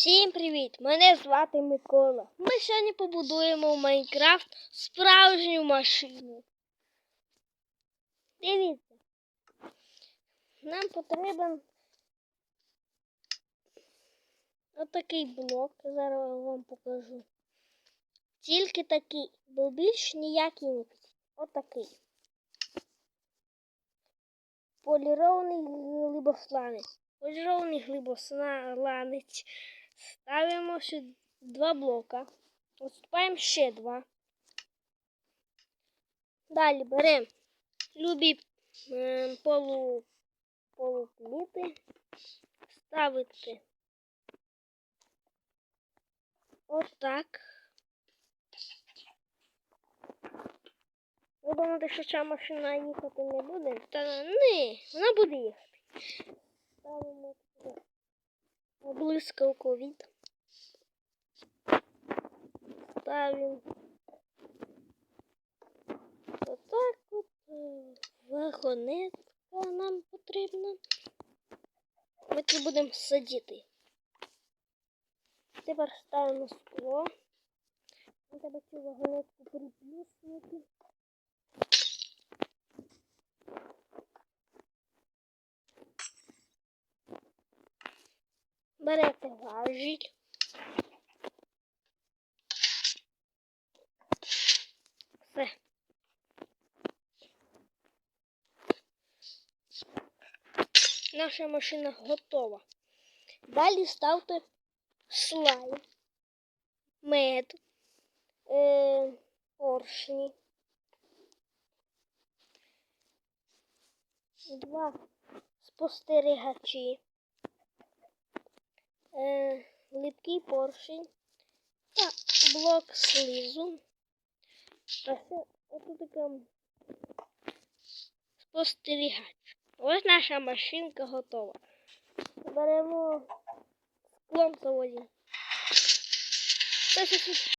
Всім привіт! Мене звати Микола. Ми сьогодні побудуємо в Майнкрафт справжню машину. Дивіться. Нам потрібен отакий блок. Зараз я вам покажу. Тільки такий, бо більш ніякий не. Отакий. Полірований глибосланець. Полірований глибосланець. Ставимо сюди два блока. Відступаємо ще два. Далі беремо любі е, полу, полупліти, ставити отак. Ви думаєте, що ця машина їхати не буде? Та ні, вона буде їхати. Блискавку від. Ставимо. Отак от е, вагонетка нам потрібна. Ми тут будемо сидіти. Тепер ставимо скло. Треба цю вагонетку приплюснути. Берете важіль. Все. Наша машина готова. Далі ставте слайм, мед, е, поршні. Два спостерігачі. Е, липкий поршень та блок слизу. А це ось така спостерігач. Ось наша машинка готова. Беремо склом заводимо.